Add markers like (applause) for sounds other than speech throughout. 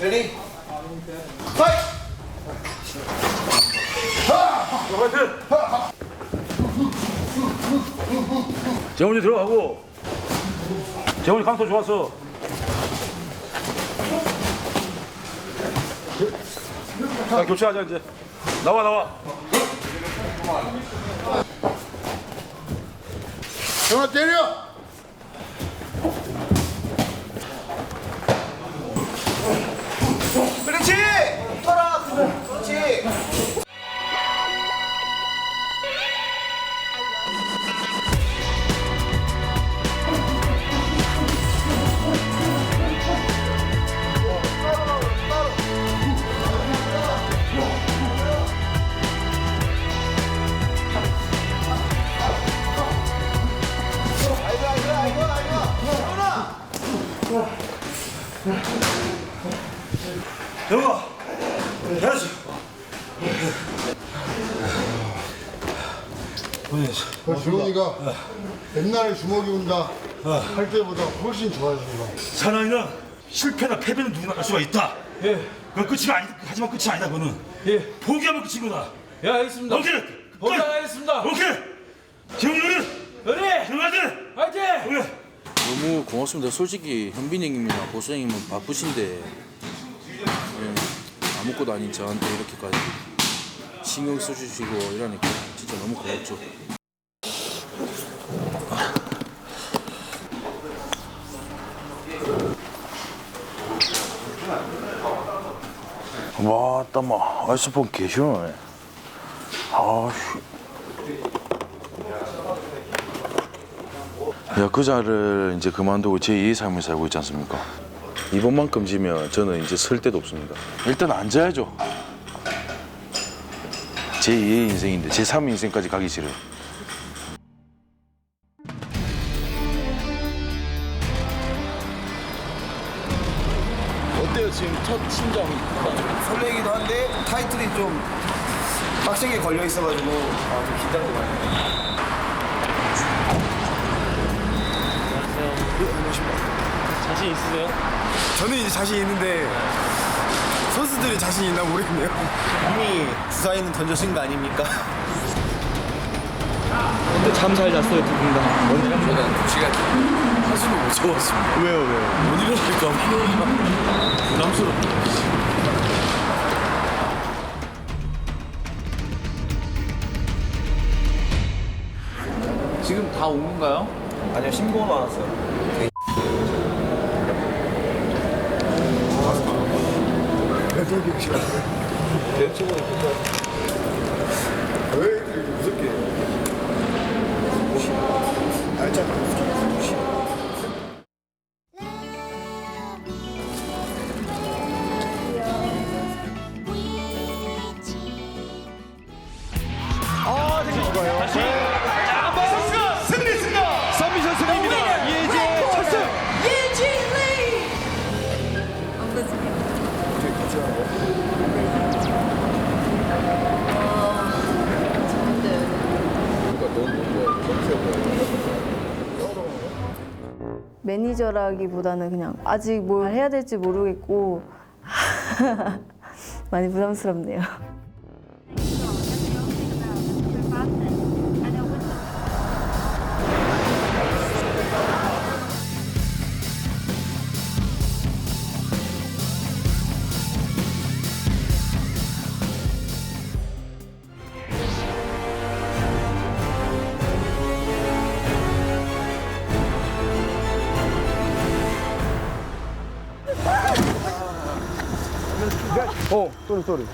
레디 파이트 재훈이 들어가고. 재훈이 강도 좋았어. 자 교체하자 이제. 나와 나와. 정아 때려 정아 영아 해야지 주원이가 옛날에 주먹이 온다 할 때보다 훨씬 거. 사나이는 실패나 패배는 누구나 할 수가 있다 예. 그건 끝이 아니 하지만 끝이 아니다 그거는 예. 포기하면 끝인 거다 예, 알겠습니다. 오케이 포기하겠습니다. 오케이 재훈이는 연희! 정아들 화이팅! 오케이 너무 고맙습니다. 솔직히 현빈 형님이나 보수 형님은 바쁘신데 예, 아무것도 아닌 저한테 이렇게까지 신경 써주시고 이러니까 진짜 너무 고맙죠. 와, 땀아, 아이스폰 개 시원하네. 아, 야, 그 자를 이제 그만두고 제 2의 삶을 살고 있지 않습니까? 이번만큼 지면 저는 이제 설 데도 없습니다. 일단 앉아야죠. 제 2의 인생인데 제 3의 인생까지 가기 싫어요. 어때요 지금 첫 심정이? 설레기도 한데 타이틀이 좀 빡세게 걸려 있어가지고 아, 좀 긴장도 많이 돼요. 자신 있으세요? 저는 이제 자신 있는데 선수들이 자신 있나 모르겠네요. 이미 주사위는 던져진 거 아닙니까? 근데 잠 잘 잤어요, 두 분 다. 저는 제가 사실은 못 잡았습니다. 왜요, 왜요? 못 일어날까 (laughs) 부담스럽다. 지금 다 온 건가요? 아니요 신고만 왔어요. 왜 매니저라기보다는 그냥 아직 뭘 해야 될지 모르겠고 (laughs) 많이 부담스럽네요. 어, 쏘리, 쏘리.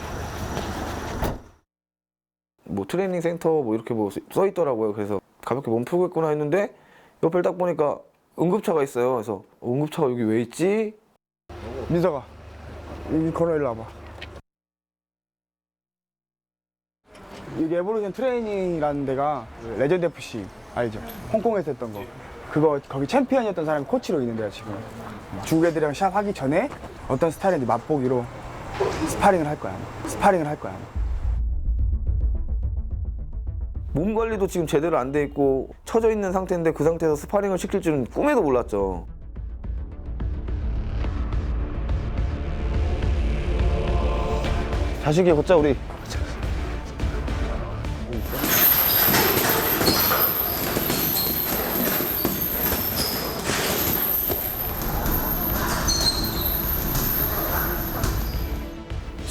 뭐 트레이닝 센터 뭐 이렇게 뭐 써 있더라고요. 그래서 가볍게 몸 풀고 있구나 했는데 옆을 딱 보니까 응급차가 있어요. 그래서 응급차가 여기 왜 있지? 민서가. 여기 걸어 일로 와봐. 여기 에보루션 트레이닝이라는 데가 그 레전드 FC 알죠? 홍콩에서 했던 거. 그거 거기 챔피언이었던 사람이 코치로 있는데요 지금. 중국 애들이랑 시합 하기 전에 어떤 스타일인지 맛보기로 스파링을 할 거야. 스파링을 할 거야. 몸 관리도 지금 제대로 안 돼 있고 처져 있는 상태인데 그 상태에서 스파링을 시킬 줄은 꿈에도 몰랐죠. 있게 걷자 우리.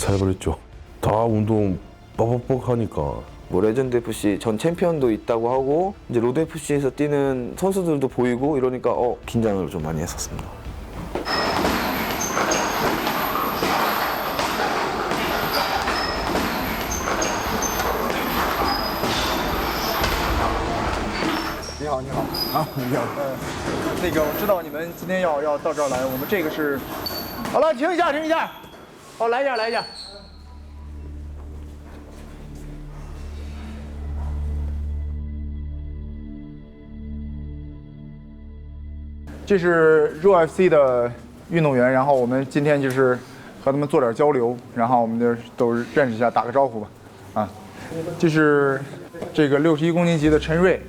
살버렸죠. 다 운동 빡빡빡 하니까 뭐 레전드 FC 전 챔피언도 있다고 하고 이제 로드 FC에서 뛰는 선수들도 보이고 이러니까 어 긴장을 좀 많이 했었습니다. 아, 那个我知道你们今天要要到这儿来，我们这个是，好了，停一下，停一下， 好，来一下，来一下。这是热 FC 的运动员，然后我们今天就是和他们做点交流，然后我们就都认识一下，打个招呼吧。啊，这是这个六十一公斤级的陈瑞，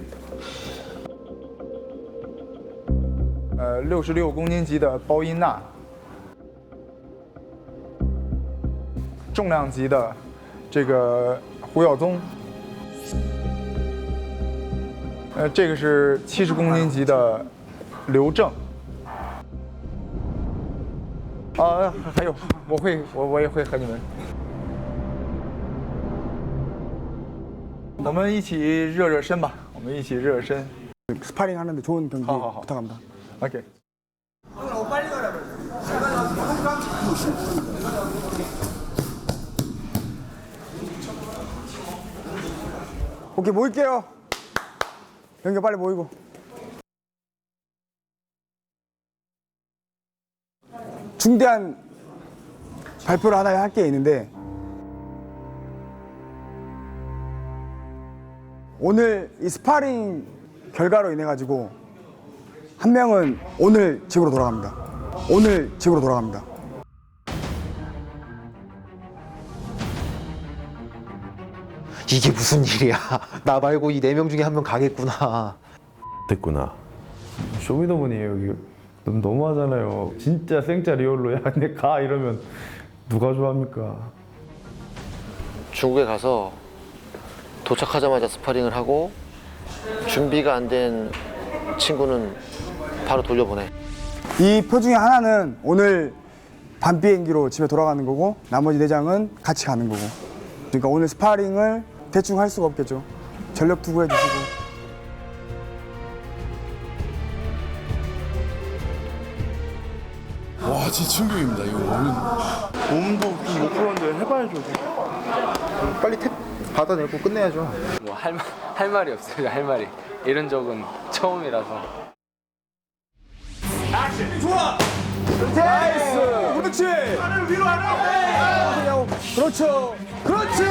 呃，六十六公斤级的包音娜，重量级的这个胡耀宗，呃，这个是七十公斤级的刘正。啊，还有，我会，我我也会和你们，我们一起热热身吧，我们一起热热身。 스파링 하는데 좋은 경기 부탁합니다. 오 오케이 모일게요. 경기 빨리 모이고. 중대한 발표를 하나 할 게 있는데 오늘 이 스파링 결과로 인해 가지고 한 명은 오늘 집으로 돌아갑니다. 오늘 집으로 돌아갑니다. 이게 무슨 일이야? (laughs) 나 말고 이 네 명 중에 한 명 가겠구나. 됐구나. 쇼미더머니에요 여기 너무 너무하잖아요 진짜 생짜 리얼로 야 (laughs) 근데 가 이러면 누가 좋아합니까 중국에 가서 도착하자마자 스파링을 하고 준비가 안 된 친구는 바로 돌려보내. 이 표 중에 하나는 오늘 밤 비행기로 집에 돌아가는 거고 나머지 네 장은 같이 가는 거고. 그러니까 오늘 스파링을 대충 할 수가 없겠죠. 전력 투구해 주시고. 와 진짜 충격입니다 이거. 몸도 못 풀었는데 해봐야죠. 빨리 택 받아내고 끝내야죠. 뭐 할 할 말이 없어요. 할 말이 이런 적은 처음이라서. 나이스! 그렇지! 위로 하나! 그렇죠. 그렇지.